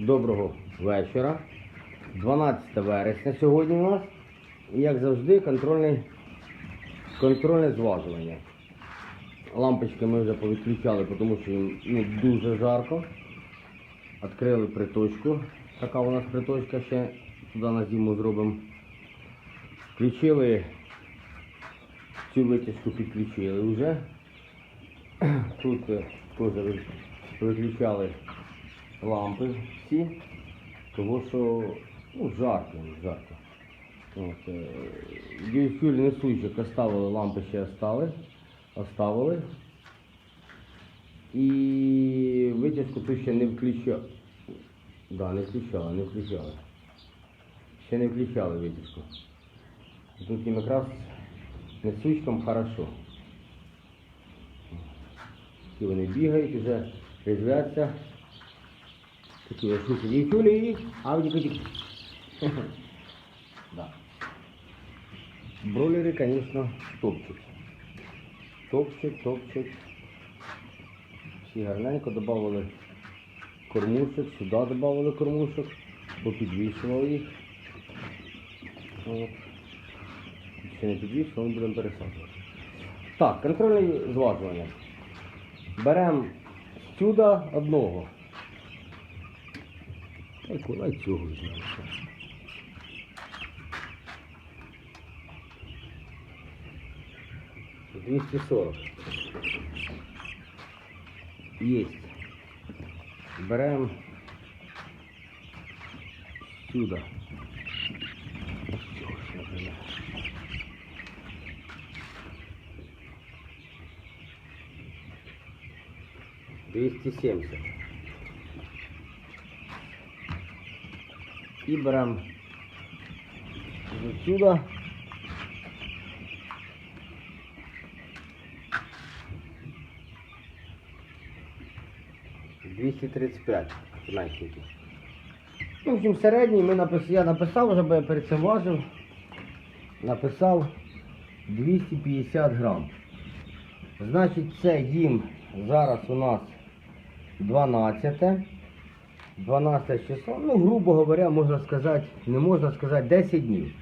Доброго вечора. 12 вересня сьогодні у нас. І як завжди, контрольне, контрольне зважування. Лампочки ми вже повідключали, тому що їм ну, дуже жарко. Відкрили приточку. Така у нас приточка ще туди на зиму зробимо. Включили цю витяжку підключили вже. Тут е, теж виключали лампи всі, тому що ну, жарко, жарко. От, е, Діофюль несучих оставили, лампи ще остали, оставили. І витяжку тут ще не включали. Да, не включали, не включали. Ще не включали витяжку. Тут їм якраз несучкам хорошо. Такі вони бігають, вже резвяться. Такі ось шуки. Дівчулі, аудіки. Да. Бройлеры, конечно, топчуть. Топчуть, топчуть. Всі гарненько додавали кормушек, сюди додавали кормушек, попідвішували їх. От. Ще не підвішували, ми будемо пересаджувати. Так, контрольне зважування. Беремо сюди одного. Миколай цього знався. Двісті сорок. Єсть. Беремо сюди. Двести семьдесят. И берем сюда. Двісті тридцять п'ять меншенький. Ну, в общем, середній ми напис... я написав, вже бо я перед цим важив. Написав 250 грам. Значить, це їм зараз у нас 12. 12 число. Ну, грубо говоря, можна сказати, не можна сказати 10 днів.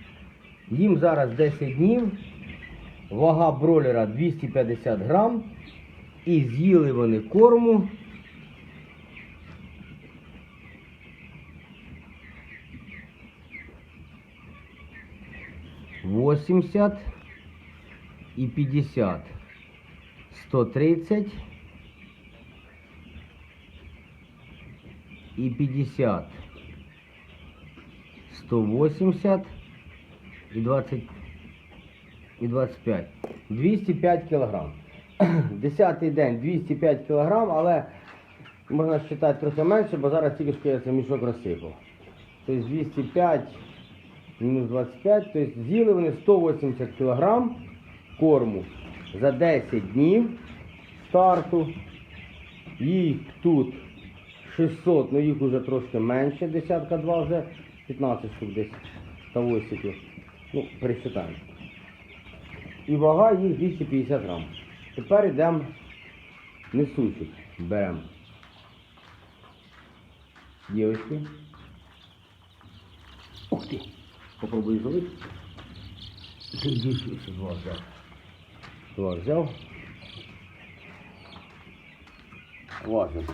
Їм зараз 10 днів. Вага бролера 250 грам. І з'їли вони корму. Восемьдесят и пятьдесят. Сто тридцать пятьдесят. Сто восемьдесят и двадцать і 25. 205 кілограм. Десятий день 205 кілограм, але можна вважати трохи менше, бо зараз тільки що я цей мішок розсипав. Тобто 205 мінус 25, тобто з'їли вони 180 кілограм корму за 10 днів старту. Їх тут 600, ну їх вже трошки менше, десятка два вже, 15 штук десь та ставосиків. Ну, пересчитаємо. І вага їх 250 грам. Тепер йдемо несучих. Беремо. Дівочки. Ух ти! Попробую зловити. Два взяв. Два взяв. Важим.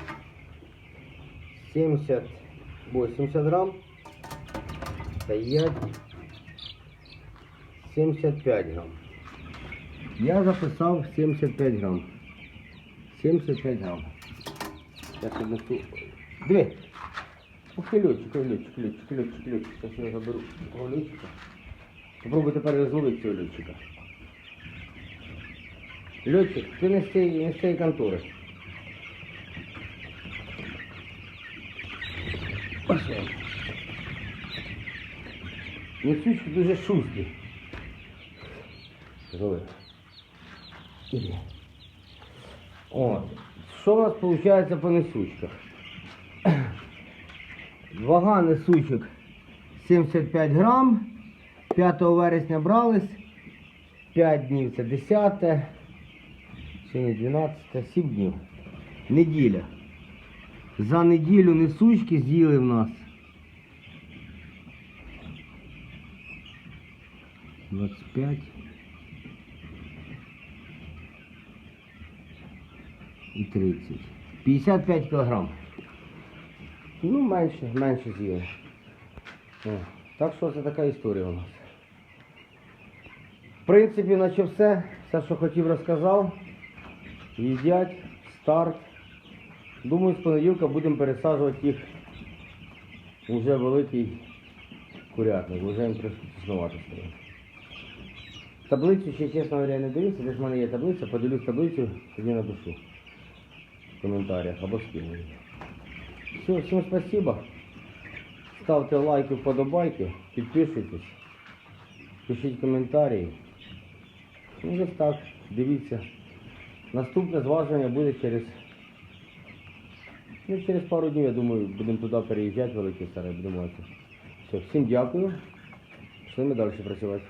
70, 80 грам. Стоять. 75 грам. Я записав 75 грам. 75 грам. Я піднесу. Диви. Ух ти, льотчик, льотчик, льотчик, льотчик, льотчик. Зараз я заберу того льотчика. Попробуй тепер зловити цього льотчика. Льотчик, ти не з цієї, не з цієї контори. Пошли. Несучки дуже шустрі. От. Що у нас виходить по несучках? Вага несучок 75 грам. 5 вересня брались. 5 днів це 10. Сьогодні 12, 7 днів. Неділя. За неділю несучки з'їли в нас. 25. І 30. 55 кілограм. Ну, менше, менше з'їли. Так що це така історія у нас. В принципі, наче все. Все, що хотів, розказав. Їдять, старт. Думаю, з понеділка будемо пересаджувати їх уже великий курятник, вже їм трошки тіснувати. Таблицю ще, чесно говоря, не дивився, десь в мене є таблиця, подивлюсь таблицю, тоді напишу в коментарях або скину. Все, всім спасибо. Ставте лайки, вподобайки, підписуйтесь, пишіть коментарі. Ну, ось так, дивіться. Наступне зважування буде через. Ну, через пару днів, я думаю, будемо туди переїжджати, великі старе, будемо. Все, всім дякую. Пішли ми далі працювати.